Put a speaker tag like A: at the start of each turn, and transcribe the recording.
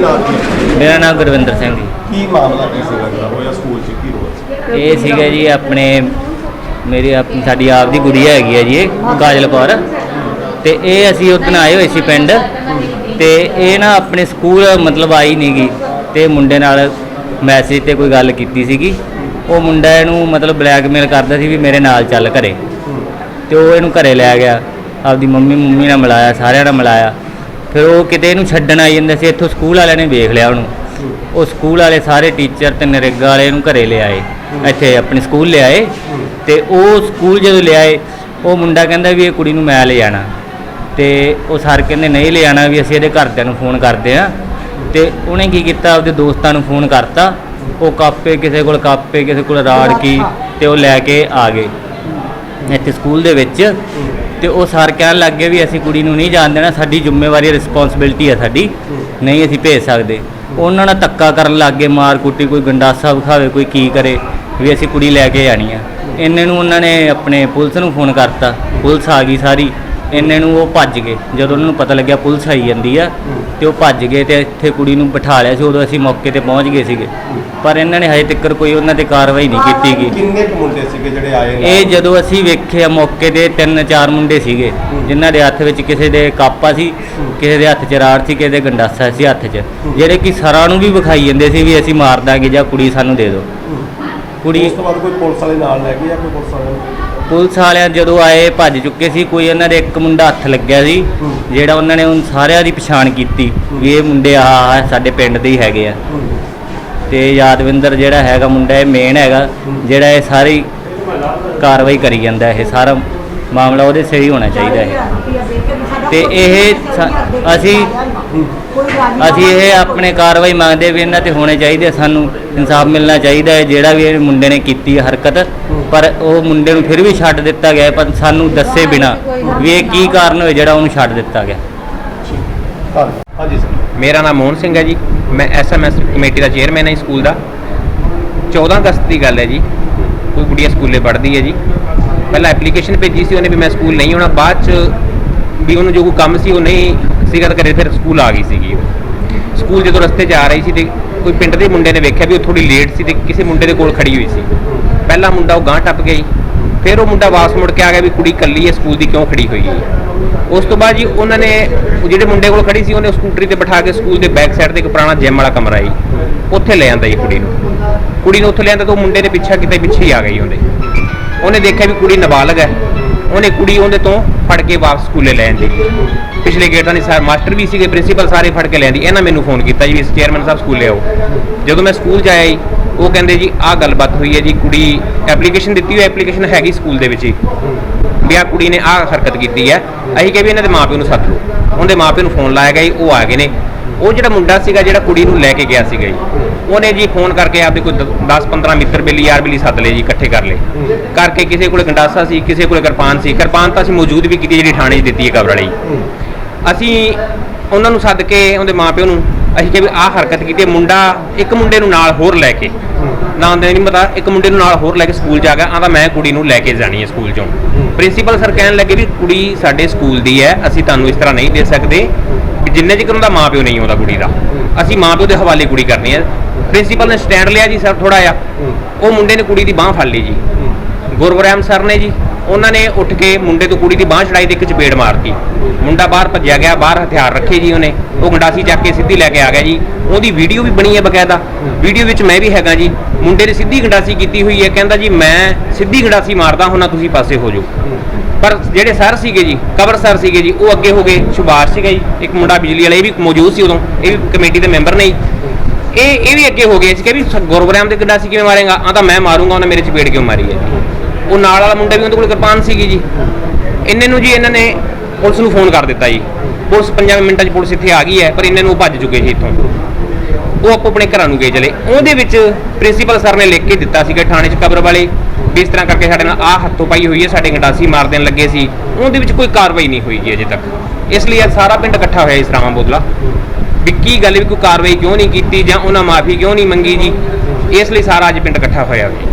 A: ਨਾਮ ਕੀ? ਹੈ?
B: ਮੇਰਾ ਨਾਮ ਗੁਰਵਿੰਦਰ ਸਿੰਘ ਜੀ।
A: ਕੀ ਮਾਮਲਾ ਕੀ ਸੀਗਾ ਜਿਹੜਾ ਹੋਇਆ ਸਕੂਲ 'ਚ? ਕੀ ਰੋਲ
B: ਇਹ ਸੀਗਾ ਜੀ ਆਪਣੇ ਮੇਰੀ ਆਪਣੀ ਸਾਡੀ ਆਪ ਦੀ ਗੁੜੀਆ ਹੈਗੀ ਹੈ ਜੀ ਇਹ, ਕਾਜਲ ਕੌਰ ਤੇ ਇਹ ਅਸੀਂ ਉਦੋਂ ਆਏ ਹੋਏ ਸੀ ਪਿੰਡ। ਤੇ ਇਹ ਨਾ ਆਪਣੇ ਸਕੂਲ ਮਤਲਬ ਆਈ ਨਹੀਂਗੀ ਤੇ ਮੁੰਡੇ ਨਾਲ ਮੈਸੇਜ ਤੇ ਕੋਈ ਗੱਲ ਕੀਤੀ ਸੀਗੀ। ਉਹ ਮੁੰਡਾ ਇਹਨੂੰ ਮਤਲਬ ਬਲੈਕਮੇਲ ਕਰਦਾ ਸੀ ਵੀ ਮੇਰੇ ਨਾਲ ਚੱਲ ਘਰੇ। ਤੇ ਉਹ ਇਹਨੂੰ ਘਰੇ ਲੈ ਗਿਆ। ਆਪਦੀ ਮੰਮੀ ਮੰਮੀ ਨਾਲ ਮਿਲਾਇਆ ਸਾਰਿਆਂ ਨਾਲ ਮਿਲਾਇਆ। ਫਿਰ ਉਹ ਕਿਤੇ ਇਹਨੂੰ ਛੱਡਣ ਆਈ ਜਾਂਦਾ ਸੀ ਇੱਥੋਂ ਸਕੂਲ ਵਾਲਿਆਂ ਨੇ ਵੇਖ ਲਿਆ ਉਹਨੂੰ। ਉਹ ਸਕੂਲ ਵਾਲੇ ਸਾਰੇ ਟੀਚਰ ਤੇ ਨਰੇਗਾ ਵਾਲੇ ਇਹਨੂੰ ਘਰੇ ਲਿਆਏ ਇੱਥੇ ਆਪਣੇ ਸਕੂਲ ਲਿਆਏ ਤੇ ਉਹ ਸਕੂਲ ਜਦੋਂ ਲਿਆਏ ਉਹ ਮੁੰਡਾ ਕਹਿੰਦਾ ਵੀ ਇਹ ਕੁੜੀ ਨੂੰ ਮੈਂ ਲੈ ਜਾਣਾ ਤੇ ਉਹ ਸਰ ਕਹਿੰਦੇ ਨਹੀਂ ਲੈ ਜਾਣਾ ਵੀ ਅਸੀਂ ਇਹਦੇ ਘਰਦਿਆਂ ਨੂੰ ਫੋਨ ਕਰਦੇ ਆ ਤੇ ਉਹਨੇ ਕੀ ਕੀਤਾ ਆਪਦੇ ਦੋਸਤਾਂ ਨੂੰ ਫੋਨ ਕਰਤਾ। ਉਹ ਕਾਪੇ ਕਿਸੇ ਕੋਲ ਕਾਪੇ ਕਿਸੇ ਕੋਲ ਰਾੜ ਕੀ ਤੇ ਉਹ ਲੈ ਕੇ ਆ ਗਏ। ਇੱਥੇ ਸਕੂਲ ਦੇ ਵਿੱਚ ਤੇ ਉਹ ਸਰ ਕਹਿਣ ਲੱਗ ਗਏ ਵੀ ਅਸੀਂ ਕੁੜੀ ਨੂੰ ਨਹੀਂ ਜਾਣ ਦੇਣਾ, ਸਾਡੀ ਜ਼ਿੰਮੇਵਾਰੀ ਰਿਸਪੌਂਸਿਬਿਲਟੀ ਹੈ ਸਾਡੀ। ਨਹੀਂ ਅਸੀਂ ਭੇਜ ਸਕਦੇ। ਉਹਨਾਂ ਨਾਲ ਧੱਕਾ ਕਰਨ ਲੱਗ ਗਏ, ਮਾਰ ਕੁੱਟੀ, ਕੋਈ ਗੰਡਾਸਾ ਵਿਖਾਵੇ, ਕੋਈ ਕੀ ਕਰੇ, ਵੀ ਅਸੀਂ ਕੁੜੀ ਲੈ ਕੇ ਜਾਣੀ ਆ। ਇੰਨੇ ਨੂੰ ਉਹਨਾਂ ਨੇ ਆਪਣੇ ਪੁਲਿਸ ਨੂੰ ਫੋਨ ਕਰਤਾ। ਪੁਲਿਸ ਆ ਗਈ ਸਾਰੀ। ਇੰਨੇ ਨੂੰ ਉਹ ਭੱਜ ਗਏ। ਜਦੋਂ ਉਹਨਾਂ ਨੂੰ ਪਤਾ ਲੱਗਿਆ ਪੁਲਿਸ ਆਈ ਜਾਂਦੀ ਆ ਤੇ ਉਹ ਭੱਜ ਗਏ ਤੇ ਇੱਥੇ ਕੁੜੀ ਨੂੰ ਬਿਠਾ ਲਿਆ ਸੀ ਉਦੋਂ ਅਸੀਂ ਮੌਕੇ ਤੇ ਪਹੁੰਚ ਗਏ ਸੀਗੇ। ਪਰ ਇਹਨਾਂ ਨੇ ਹਜੇ ਤੱਕ ਕੋਈ ਉਹਨਾਂ ਤੇ ਕਾਰਵਾਈ ਨਹੀਂ ਕੀਤੀ ਗਈ
A: ਕਿੰਨੇ ਕੁ ਮੁੰਡੇ ਸੀਗੇ ਜਿਹੜੇ ਆਏ ਨੇ
B: ਇਹ ਜਦੋਂ ਅਸੀਂ ਵੇਖਿਆ ਮੌਕੇ ਤੇ ਤਿੰਨ ਚਾਰ ਮੁੰਡੇ ਸੀਗੇ ਜਿਨ੍ਹਾਂ ਦੇ ਹੱਥ ਵਿੱਚ ਕਿਸੇ ਦੇ ਕਾਪਾ ਸੀ ਕਿਸੇ ਦੇ ਹੱਥ 'ਚ ਰਾੜ ਸੀ ਕਿਸੇ ਦੇ ਗੰਡਾਸਾ ਸੀ ਹੱਥ 'ਚ। ਜਿਹੜੇ ਕਿ ਸਰਾਂ ਨੂੰ ਵੀ ਵਿਖਾਈ ਜਾਂਦੇ ਸੀ ਵੀ ਅਸੀਂ ਮਾਰ ਦਾਂਗੇ ਜਾਂ ਕੁੜੀ ਸਾਨੂੰ ਦੇ ਦਿਓ। ਕੁੜੀ
A: ਉਸ ਤੋਂ ਬਾਅਦ ਕੋਈ ਪੁਲਿਸ ਵਾਲੇ ਨਾਲ ਲੈ ਗਏ ਜਾਂ ਕੋਈ ਪੁਲਿਸ ਵਾਲੇ
B: ਪੁਲਿਸ ਵਾਲਿਆਂ ਜਦੋਂ ਆਏ ਭੱਜ ਚੁੱਕੇ ਸੀ ਕੋਈ ਉਹਨਾਂ ਦੇ ਇੱਕ ਮੁੰਡਾ ਹੱਥ ਲੱਗਿਆ ਸੀ ਜਿਹੜਾ ਉਹਨਾਂ ਨੇ ਉਹਨਾਂ ਸਾਰਿਆਂ ਦੀ ਪਛਾਣ ਕੀਤੀ ਵੀ ਇਹ ਮੁੰਡੇ ਆਹ ਸਾਡੇ ਪਿੰਡ ਦੇ ਹੀ ਹੈਗੇ ਆ। ਤੇ ਯਾਦਵਿੰਦਰ ਜਿਹੜਾ ਹੈਗਾ ਮੁੰਡਾ ਇਹ ਮੇਨ ਹੈਗਾ ਜਿਹੜਾ ਇਹ ਸਾਰੀ ਕਾਰਵਾਈ ਕਰੀ ਜਾਂਦਾ ਇਹ ਸਾਰਾ ਮਾਮਲਾ ਉਹਦੇ ਸਿਰ ਹੀ ਹੋਣਾ ਚਾਹੀਦਾ ਹੈ। ਤੇ ਇਹ ਅਸੀਂ ਅਸੀਂ ਇਹ ਆਪਣੇ ਕਾਰਵਾਈ ਮੰਗਦੇ ਵੀ ਇਹਨਾਂ ਤੇ ਹੋਣੇ ਚਾਹੀਦੇ ਸਾਨੂੰ ਇਨਸਾਫ ਮਿਲਣਾ ਚਾਹੀਦਾ ਹੈ ਜਿਹੜਾ ਵੀ ਇਹ ਮੁੰਡੇ ਨੇ ਕੀਤੀ ਹੈ ਹਰਕਤ ਪਰ ਉਹ ਮੁੰਡੇ ਨੂੰ ਫਿਰ ਵੀ ਛੱਡ ਦਿੱਤਾ ਗਿਆ ਹੈ, ਪਰ ਸਾਨੂੰ ਦੱਸੇ ਬਿਨਾ ਵੀ ਇਹ ਕੀ ਕਾਰਨ ਹੋਇਆ ਜਿਹੜਾ ਉਹਨੂੰ ਛੱਡ ਦਿੱਤਾ ਗਿਆ।
A: ਹਾਂ ਹਾਂਜੀ। ਸਰ
C: ਮੇਰਾ ਨਾਮ ਮੋਹਨ ਸਿੰਘ ਹੈ ਜੀ। ਮੈਂ ਐਸਐਮਐਸ ਕਮੇਟੀ ਦਾ ਚੇਅਰਮੈਨ ਹਾਂ ਜੀ ਸਕੂਲ ਦਾ। 14 ਅਗਸਤ ਦੀ ਗੱਲ ਹੈ ਜੀ। ਕੋਈ ਗੁੜੀਆ ਸਕੂਲੇ ਪੜ੍ਹਦੀ ਹੈ ਜੀ। ਪਹਿਲਾਂ ਐਪਲੀਕੇਸ਼ਨ ਭੇਜੀ ਸੀ ਉਹਨੇ ਵੀ ਮੈਂ ਸਕੂਲ ਨਹੀਂ ਆਉਣਾ। ਬਾਅਦ ਚ ਵੀ ਉਹਨੂੰ ਜੋ ਕੋਈ ਕੰਮ ਸੀ ਉਹ ਨਹੀਂ ਸੀਗਾ ਤਾਂ ਘਰੇ ਫਿਰ ਸਕੂਲ ਆ ਗਈ ਸੀਗੀ। ਉਹ ਸਕੂਲ ਜਦੋਂ ਰਸਤੇ 'ਚ ਆ ਰਹੀ ਸੀ ਤੇ ਕੋਈ ਪਿੰਡ ਦੇ ਮੁੰਡੇ ਨੇ ਵੇਖਿਆ ਵੀ ਉਹ ਥੋੜੀ ਲੇਟ ਸੀ ਤੇ ਕਿਸੇ ਮੁੰਡੇ ਦੇ ਕੋਲ ਖੜੀ ਹੋਈ ਸੀ। ਪਹਿਲਾ ਮੁੰਡਾ ਉਹ ਗਾਂਹ ਟੱਪ ਗਿਆ ਜੀ ਫਿਰ ਉਹ ਮੁੰਡਾ ਵਾਪਸ ਮੁੜ ਕੇ ਆ ਗਿਆ ਵੀ ਕੁੜੀ ਕੱਲੀ ਹੈ, ਸਕੂਲ ਦੀ ਕਿਉਂ ਖੜੀ ਹੋਈ ਹੈ? ਉਸ ਤੋਂ ਬਾਅਦ ਜੀ ਉਹਨਾਂ ਨੇ ਜਿਹੜੇ ਮੁੰਡੇ ਕੋਲ ਖੜੀ ਸੀ, ਉਹਨੇ ਸਕੂਟਰੀ ਤੇ ਬਿਠਾ ਕੇ ਸਕੂਲ ਦੇ ਬੈਕ ਸਾਈਡ ਤੇ ਇੱਕ ਪੁਰਾਣਾ ਜਿਮ ਵਾਲਾ ਕਮਰਾ ਜੀ, ਉੱਥੇ ਲੈ ਆਂਦਾ ਜੀ ਕੁੜੀ ਨੂੰ। ਕੁੜੀ ਨੂੰ ਉੱਥੇ ਲੈ ਆਂਦਾ ਤਾਂ ਉਹ ਮੁੰਡੇ ਨੇ ਪਿੱਛਾ ਕਿਤੇ ਪਿੱਛੇ ਹੀ ਆ ਗਈ ਉਹਦੇ। ਉਹਨੇ ਦੇਖਿਆ ਵੀ ਕੁੜੀ ਨਾਬਾਲਗ ਹੈ। ਉਹਨੇ ਕੁੜੀ ਉਹਦੇ ਤੋਂ ਫੜ ਕੇ ਵਾਪਸ ਸਕੂਲੇ ਲੈ ਆਂਦੀ। ਪਿਛਲੇ ਗੇਟ ਦਾ ਨਹੀਂ, ਸਰ, ਮਾਸਟਰ ਵੀ ਸੀਗੇ, ਪ੍ਰਿੰਸੀਪਲ ਸਾਰੇ ਫੜ ਕੇ ਲੈ ਆਂਦੀ। ਇਹਨਾਂ ਮੈਨੂੰ ਫੋਨ ਕੀਤਾ ਜੀ ਇਸ ਚੇਅਰਮੈਨ ਸਾਹਿਬ ਸਕੂਲੇ ਆਓ। ਜਦੋਂ ਮੈਂ ਸਕੂਲ 'ਚ ਆਇਆ ਜੀ, ਉਹ ਕਹਿੰਦੇ ਜੀ, ਆਹ ਗੱਲਬਾਤ ਹੋਈ ਹੈ ਜੀ, ਕੁੜੀ ਐਪਲੀਕੇਸ਼ਨ ਦਿੱਤੀ ਹੋਈ ਐਪਲੀਕੇਸ਼ਨ ਹੈਗੀ ਸਕੂਲ ਦੇ ਵਿੱਚ ਹੀ। ਵੀ ਆਹ ਕੁੜੀ ਨੇ ਆਹ ਹਰਕਤ ਕੀਤੀ ਹੈ। ਅਸੀਂ ਕਿਹਾ ਵੀ ਇਹਨਾਂ ਦੇ ਮਾਪਿਓ ਨੂੰ ਸੱਦ ਲਓ। ਉਹਦੇ ਮਾਪਿਓ ਨੂੰ ਫੋਨ ਲਾਇਆ ਗਿਆ ਜੀ, ਉਹ ਆ ਗਏ ਨੇ। ਉਹ ਜਿਹੜਾ ਮੁੰਡਾ ਸੀਗਾ ਜਿਹੜਾ ਕੁੜੀ ਨੂੰ ਲੈ ਕੇ ਗਿਆ ਸੀਗਾ ਜੀ, ਉਹਨੇ ਜੀ ਫੋਨ ਕਰਕੇ ਆਪਦੇ ਕੋਈ 10 15 ਮਿੱਤਰ ਬੇਲੀ ਯਾਰ ਬੇਲੀ ਸੱਦ ਲਏ ਜੀ, ਇਕੱਠੇ ਕਰ ਲਏ। ਕਰਕੇ ਕਿਸੇ ਕੋਲੇ ਗੰਡਾਸਾ ਸੀ, ਕਿਸੇ ਕੋਲੇ ਕਿਰਪਾਨ ਸੀ। ਕਿਰਪਾਨ ਤਾਂ ਅਸੀਂ ਮੌਜੂਦ ਵੀ ਕੀਤੀ, ਜਿਹੜੀ ਥਾਣੇ 'ਚ ਦਿੱਤੀ ਹੈ ਕਬਰ ਵਾਲੀ। ਅਸੀਂ ਉਹਨਾਂ ਨੂੰ ਸੱਦ ਕੇ ਉਹਦੇ ਮਾਪਿਓ ਨੂੰ, ਅਸੀਂ ਕਿਹਾ ਵੀ ਆਹ ਹਰਕਤ ਕੀਤੀ ਮੁੰਡਾ ਇੱਕ ਮੁੰਡੇ ਨੂੰ ਨਾਲ ਹੋਰ ਲੈ ਕੇ, ਨਾ ਦੇ ਨਹੀਂ ਪਤਾ, ਇੱਕ ਮੁੰਡੇ ਨੂੰ ਨਾਲ ਹੋਰ ਲੈ ਕੇ ਸਕੂਲ ਜਾ ਗਿਆ ਆਂਦਾ ਮੈਂ ਕੁੜੀ ਨੂੰ ਲੈ ਕੇ ਜਾਣੀ ਹੈ ਸਕੂਲ ਚੋਂ। ਪ੍ਰਿੰਸੀਪਲ ਸਰ ਕਹਿਣ ਲੱਗੇ ਵੀ ਕੁੜੀ ਸਾਡੇ ਸਕੂਲ ਦੀ ਹੈ, ਅਸੀਂ ਤੁਹਾਨੂੰ ਇਸ ਤਰ੍ਹਾਂ ਨਹੀਂ ਦੇ ਸਕਦੇ। ਵੀ ਜਿੰਨੇ ਚਿਰ ਉਹਦਾ ਮਾਪਿਓ ਨਹੀਂ ਆਉਂਦਾ ਕੁੜੀ ਦਾ। ਅਸੀਂ ਮਾਪਿਓ ਦੇ ਹਵਾਲੇ ਕੁੜੀ ਕਰਨੀ ਹੈ। ਪ੍ਰਿੰਸੀਪਲ ਨੇ ਸਟੈਂਡ ਲਿਆ ਜੀ ਸਰ ਥੋੜਾ ਜਿਹਾ। ਉਹ ਮੁੰਡੇ ਨੇ ਕੁੜੀ ਦੀ ਬਾਹ ਫੜ ਲਈ ਜੀ। ਗੁਰਵਰੈਮ ਸਰ ਨੇ ਜੀ। ਉਹਨਾਂ ਨੇ ਉੱਠ ਕੇ ਮੁੰਡੇ ਤੋਂ ਕੁੜੀ ਦੀ ਬਾਹ ਛੜਾਈ ਤੇ ਇੱਕ ਚਪੇੜ ਮਾਰਤੀ। ਮੁੰਡਾ ਬਾਹਰ ਭੱਜਿਆ ਗਿਆ, ਬਾਹਰ ਹਥਿਆਰ ਰੱਖੇ ਜੀ ਉਹਨੇ। ਉਹ ਗੰਡਾਸੀ ਚੱਕ ਕੇ ਸਿੱਧੀ ਲੈ ਕੇ ਆ ਗਿਆ ਜੀ। ਉਹਦੀ ਵੀਡੀਓ ਵੀ ਬਣੀ ਹੈ ਬਕਾਇਦਾ। ਵੀਡੀਓ ਵਿੱਚ ਮੈਂ ਵੀ ਹੈਗਾ ਜੀ। ਮੁੰਡੇ ਨੇ ਸਿੱਧੀ ਗੰਡਾਸੀ ਕੀਤੀ ਹੋਈ ਹੈ। ਕਹਿੰਦਾ ਜੀ, ਮੈਂ ਸਿੱਧੀ ਗੰਡਾਸੀ ਮਾਰਦਾ ਹੁਣਾ ਤੁਸੀਂ ਪਾਸੇ ਹੋ ਜਾਓ। ਪਰ ਜਿਹੜੇ ਸਰ ਸੀਗੇ ਜੀ ਕਬਰ ਸਰ ਸੀਗੇ ਜੀ, ਉਹ ਅੱਗੇ ਹੋ ਗਏ ਸ਼ੁਭਾਰ ਸੀਗਾ ਜੀ, ਇੱਕ ਮੁੰਡਾ ਬਿਜਲੀ ਵਾਲਾ, ਇਹ ਵੀ ਮੌਜੂਦ ਸੀ ਉਦੋਂ, ਇਹ ਵੀ ਕਮੇਟੀ ਦੇ ਮੈਂਬਰ ਨੇ ਜੀ। ਇਹ ਇਹ ਵੀ ਅੱਗੇ ਹੋ ਗਏ ਸੀ ਕਿ ਵੀ ਸ- ਗੁਰਬਰਾਮ ਦੇ ਗੰਡਾਸੀ ਕਿਵੇਂ ਮਾਰੇਗਾ? ਆ ਤਾਂ ਮੈਂ ਮਾਰੂੰਗਾ, ਉਹਨੇ ਮੇਰੇ ਚਪੇੜ ਕਿਉਂ ਮਾਰੀ ਹੈ? ਉਹ ਨਾਲ ਵਾਲਾ ਮੁੰਡਾ ਵੀ ਉਹਦੇ ਕੋਲ ਕਿਰਪਾਨ ਸੀਗੀ ਜੀ। ਇੰਨੇ ਨੂੰ ਜੀ ਇਹਨਾਂ ਨੇ ਪੁਲਿਸ ਨੂੰ ਫੋਨ ਕਰ ਦਿੱਤਾ ਜੀ। ਪੁਲਿਸ 5 ਮਿੰਟਾਂ 'ਚ ਪੁਲਿਸ ਇੱਥੇ ਆ ਗਈ ਹੈ, ਪਰ ਇਹਨਾਂ ਨੂੰ ਉਹ ਭੱਜ ਚੁੱਕੇ ਸੀ ਇੱਥੋਂ। ਉਹ ਆਪੋ ਆਪਣੇ ਘਰਾਂ ਨੂੰ ਗਏ ਚਲੇ। ਉਹਦੇ ਵਿੱਚ ਪ੍ਰਿੰਸੀਪਲ ਸਰ ਨੇ ਲਿਖ ਕੇ ਦਿੱਤਾ ਸੀਗਾ ਥਾਣੇ 'ਚ ਕਬਰ ਵਾਲੇ। ਵੀ ਇਸ ਤਰ੍ਹਾਂ ਕਰਕੇ ਸਾਡੇ ਨਾਲ ਆਹ ਹੱਥੋਂ ਪਾਈ ਹੋਈ ਹੈ, ਸਾਡੇ ਗੰਡਾਸੀ ਮਾਰ ਦੇਣ ਲੱਗੇ ਸੀ। ਉਹਦੇ ਵਿੱਚ ਕੋਈ ਕਾਰਵਾਈ ਨਹੀਂ ਹੋਈ ਜੀ ਅਜੇ ਤੱਕ। ਇਸ ਲਈ ਅੱਜ ਸਾਰਾ ਪਿੰਡ ਇਕੱਠਾ ਹੋਇਆ ਇਸ ਰਾਮਾ ਬੋਦਲਾ ਵੀ ਕੀ ਗੱਲ ਵੀ ਕੋਈ ਕਾਰਵਾਈ ਕਿਉਂ ਨਹੀਂ ਕੀਤੀ ਜਾਂ ਉਹਨਾਂ ਮਾਫੀ ਕਿਉਂ ਨਹੀਂ ਮੰਗੀ ਜੀ? ਇਸ ਲਈ ਸਾਰਾ ਅੱਜ ਪਿੰਡ ਇਕੱਠਾ ਹੋਇਆ। ਜੀ